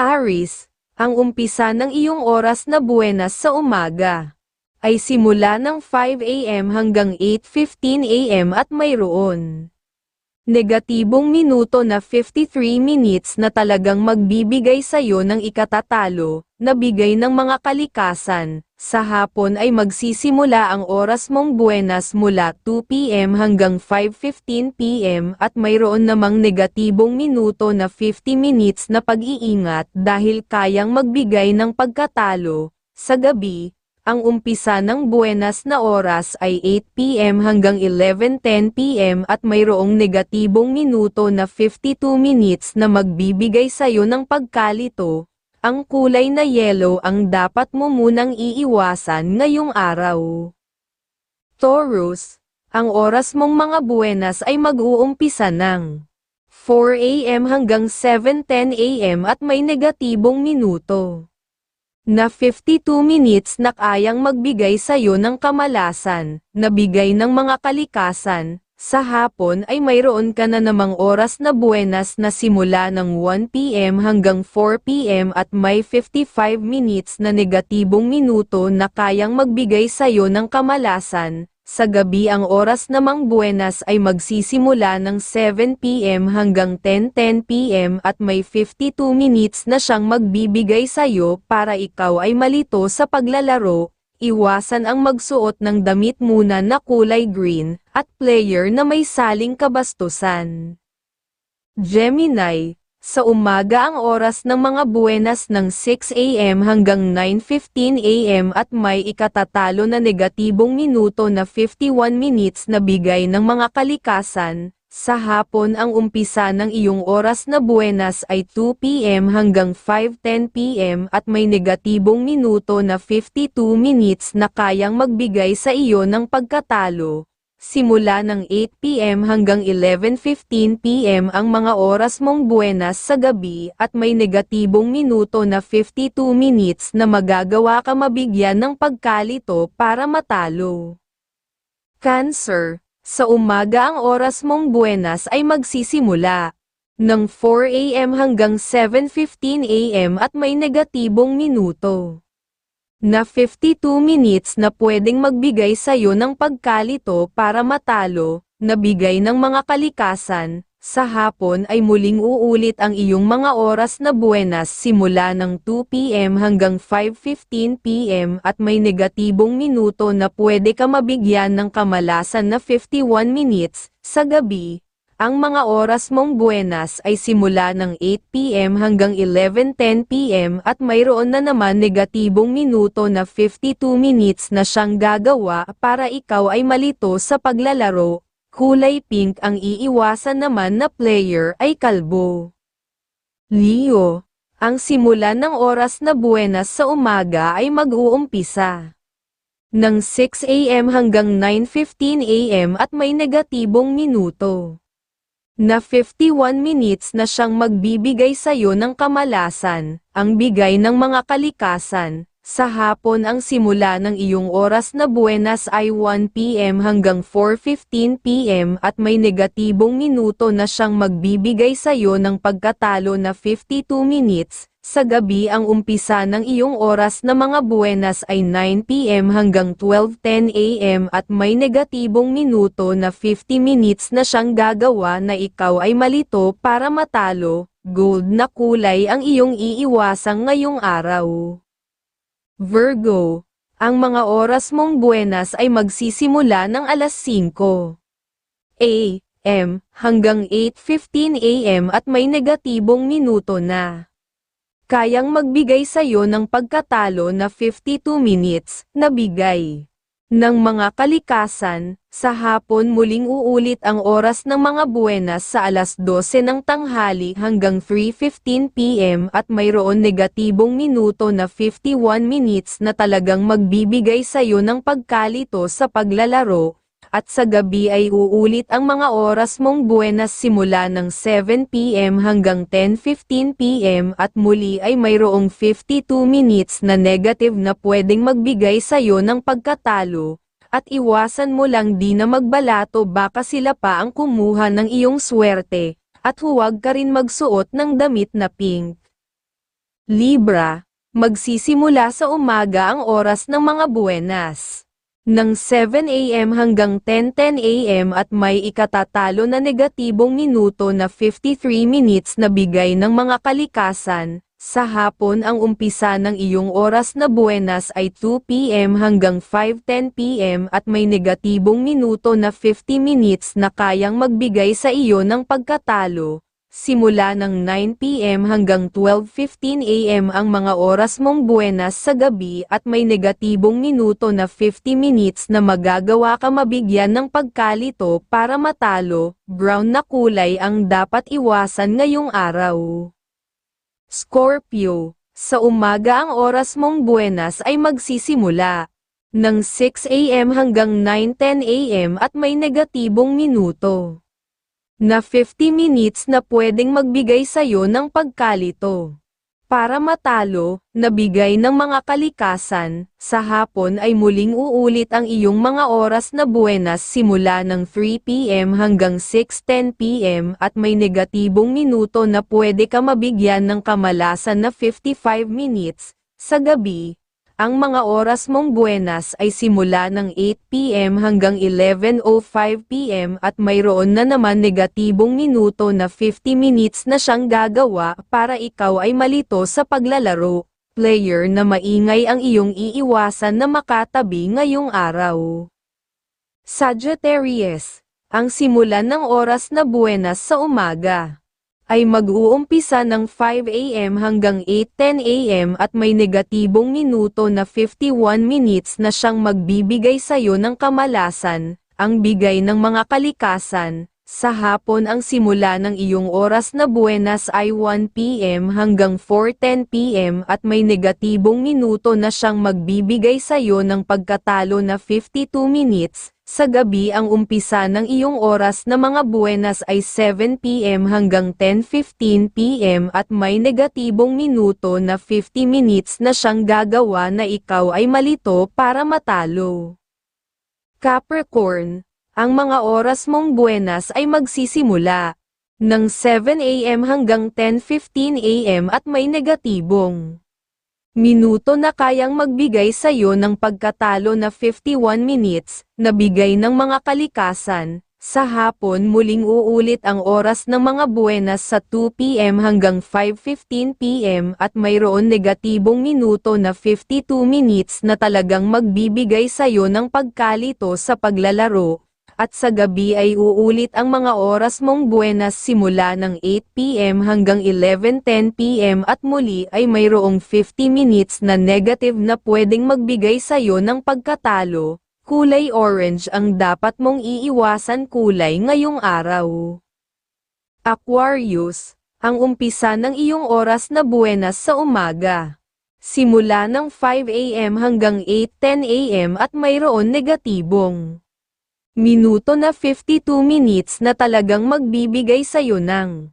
Aris, ang umpisa ng iyong oras na buenas sa umaga ay simula ng 5 a.m. hanggang 8.15 a.m. at mayroon negatibong minuto na 53 minutes na talagang magbibigay sa'yo ng ikatatalo, na bigay ng mga kalikasan. Sa hapon ay magsisimula ang oras mong buenas mula 2 p.m. hanggang 5.15 p.m. at mayroon namang negatibong minuto na 50 minutes na pag-iingat dahil kayang magbigay ng pagkatalo. Sa gabi, ang umpisa ng buenas na oras ay 8pm hanggang 11.10pm at mayroong negatibong minuto na 52 minutes na magbibigay sa'yo ng pagkalito. Ang kulay na yellow ang dapat mo munang iiwasan ngayong araw. Taurus, ang oras mong mga buenas ay mag-uumpisa ng 4am hanggang 7.10am at may negatibong minuto na 52 minutes na kayang magbigay sa'yo ng kamalasan, na bigay ng mga kalikasan, sa hapon ay mayroon ka na namang oras na buenas na simula ng 1pm hanggang 4pm at may 55 minutes na negatibong minuto na kayang magbigay sa'yo ng kamalasan, sa gabi ang oras namang buenas ay magsisimula ng 7pm hanggang 10.10pm at may 52 minutes na siyang magbibigay sa'yo para ikaw ay malito sa paglalaro, iwasan ang magsuot ng damit muna na kulay green, at player na may saling kabastusan. Gemini, sa umaga ang oras ng mga buenas ng 6am hanggang 9.15am at may ikatatalo na negatibong minuto na 51 minutes na bigay ng mga kalikasan. Sa hapon ang umpisa ng iyong oras na buenas ay 2pm hanggang 5.10pm at may negatibong minuto na 52 minutes na kayang magbigay sa iyo ng pagkatalo. Simula ng 8pm hanggang 11.15pm ang mga oras mong buenas sa gabi at may negatibong minuto na 52 minutes na magagawa ka mabigyan ng pagkalito para matalo. Cancer, sa umaga ang oras mong buenas ay magsisimula. Ng 4am hanggang 7.15am at may negatibong minuto. Na 52 minutes na pwedeng magbigay sa'yo ng pagkalito para matalo, na bigay ng mga kalikasan, sa hapon ay muling uulit ang iyong mga oras na buenas simula ng 2pm hanggang 5.15pm at may negatibong minuto na pwede ka mabigyan ng kamalasan na 51 minutes, sa gabi, ang mga oras mong buenas ay simula ng 8pm hanggang 11.10pm at mayroon na naman negatibong minuto na 52 minutes na siyang gagawa para ikaw ay malito sa paglalaro. Kulay pink ang iiwasan naman na player ay kalbo. Leo, ang simula ng oras na buenas sa umaga ay mag-uumpisa ng 6am hanggang 9.15am at may negatibong minuto na 51 minutes na siyang magbibigay sa'yo ng kamalasan, ang bigay ng mga kalikasan. Sa hapon ang simula ng iyong oras na buenas ay 1pm hanggang 4.15pm at may negatibong minuto na siyang magbibigay sa'yo ng pagkatalo na 52 minutes, sa gabi ang umpisa ng iyong oras na mga buenas ay 9pm hanggang 12.10am at may negatibong minuto na 50 minutes na siyang gagawa na ikaw ay malito para matalo, gold na kulay ang iyong iiwasang ngayong araw. Virgo, ang mga oras mong buenas ay magsisimula ng alas 5 a.m. hanggang 8.15am at may negatibong minuto na kayang magbigay sa'yo ng pagkatalo na 52 minutes, na bigay ng mga kalikasan, sa hapon muling uulit ang oras ng mga buenas sa alas 12 ng tanghali hanggang 3.15pm at mayroon negatibong minuto na 51 minutes na talagang magbibigay sa'yo ng pagkalito sa paglalaro, at sa gabi ay uulit ang mga oras mong buenas simula ng 7pm hanggang 10.15pm at muli ay mayroong 52 minutes na negative na pwedeng magbigay sa'yo ng pagkatalo, at iwasan mo lang di na magbalato baka sila pa ang kumuha ng iyong swerte, at huwag ka rin magsuot ng damit na pink. Libra, magsisimula sa umaga ang oras ng mga buwenas. Ng 7 a.m. hanggang 10:10 a.m. at may ikatatalo na negatibong minuto na 53 minutes na bigay ng mga kalikasan. Sa hapon ang umpisa ng iyong oras na buwenas ay 2 p.m. hanggang 5:10 p.m. at may negatibong minuto na 50 minutes na kayang magbigay sa iyo ng pagkatalo. Simula ng 9pm hanggang 12.15 am ang mga oras mong buenas sa gabi at may negatibong minuto na 50 minutes na magagawa ka mabigyan ng pagkalito para matalo, brown na kulay ang dapat iwasan ngayong araw. Scorpio, sa umaga ang oras mong buenas ay magsisimula ng 6am hanggang 9.10 am at may negatibong minuto na 50 minutes na pwedeng magbigay sa'yo ng pagkalito. Para matalo, nabigay ng mga kalikasan, sa hapon ay muling uulit ang iyong mga oras na buenas simula ng 3pm hanggang 6.10pm at may negatibong minuto na pwede ka mabigyan ng kamalasan na 55 minutes. Sa gabi, ang mga oras mong buenas ay simula ng 8pm hanggang 11.05pm at mayroon na naman negatibong minuto na 50 minutes na siyang gagawa para ikaw ay malito sa paglalaro. Player na maingay ang iyong iiwasan na makatabi ngayong araw. Sagittarius, ang simulan ng oras na buenas sa umaga ay mag-uumpisa ng 5 a.m. hanggang 8.10 a.m. at may negatibong minuto na 51 minutes na siyang magbibigay sa iyo ng kamalasan, ang bigay ng mga kalikasan. Sa hapon ang simula ng iyong oras na buenas ay 1 p.m. hanggang 4.10 p.m. at may negatibong minuto na siyang magbibigay sa iyo ng pagkatalo na 52 minutes, sa gabi ang umpisa ng iyong oras na mga buenas ay 7pm hanggang 10.15 pm at may negatibong minuto na 50 minutes na siyang gagawa na ikaw ay malito para matalo. Capricorn, ang mga oras mong buenas ay magsisimula ng 7am hanggang 10.15 am at may negatibong minuto na kayang magbigay sa iyo ng pagkatalo na 51 minutes, na bigay ng mga kalikasan. Sa hapon muling uulit ang oras ng mga buenas sa 2pm hanggang 5.15pm at mayroon negatibong minuto na 52 minutes na talagang magbibigay sa iyo ng pagkalito sa paglalaro, at sa gabi ay uulit ang mga oras mong buenas simula ng 8pm hanggang 11.10pm at muli ay mayroong 50 minutes na negative na pwedeng magbigay sa iyo ng pagkatalo. Kulay orange ang dapat mong iiwasan kulay ngayong araw. Aquarius, ang umpisa ng iyong oras na buenas sa umaga. Simula ng 5am hanggang 8.10 am at mayroon negatibong minuto na 52 minutes na talagang magbibigay sa'yo ng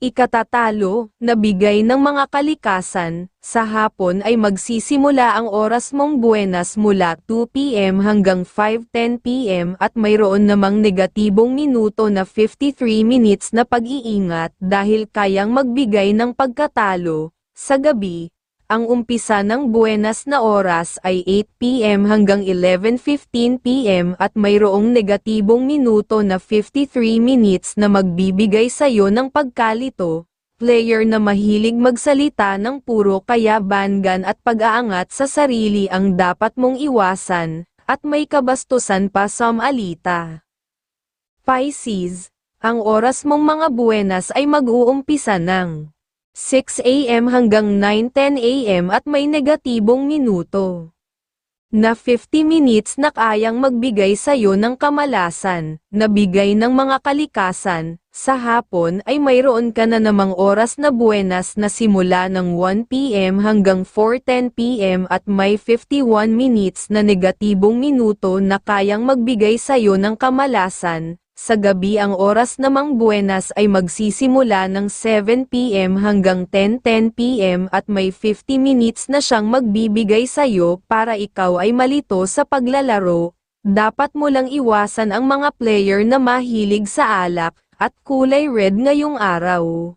ikatatalo, na bigay ng mga kalikasan, sa hapon ay magsisimula ang oras mong buenas mula 2pm hanggang 5.10pm at mayroon namang negatibong minuto na 53 minutes na pag-iingat dahil kayang magbigay ng pagkatalo, sa gabi, ang umpisa ng buenas na oras ay 8pm hanggang 11.15pm at mayroong negatibong minuto na 53 minutes na magbibigay sa iyo ng pagkalito. Player na mahilig magsalita ng puro kayabangan at pag-aangat sa sarili ang dapat mong iwasan, at may kabastusan pa sa malita. Pisces, ang oras mong mga buenas ay mag-uumpisa ng 6 a.m. hanggang 9.10 a.m. at may negatibong minuto. Na 50 minutes na kayang magbigay sa iyo ng kamalasan, na bigay ng mga kalikasan, sa hapon ay mayroon ka na namang oras na buenas na simula ng 1pm hanggang 4.10pm at may 51 minutes na negatibong minuto na kayang magbigay sa iyo ng kamalasan, sa gabi ang oras namang buenas ay magsisimula ng 7pm hanggang 10.10pm at may 50 minutes na siyang magbibigay sa'yo para ikaw ay malito sa paglalaro. Dapat mo lang iwasan ang mga player na mahilig sa alak at kulay red ngayong araw.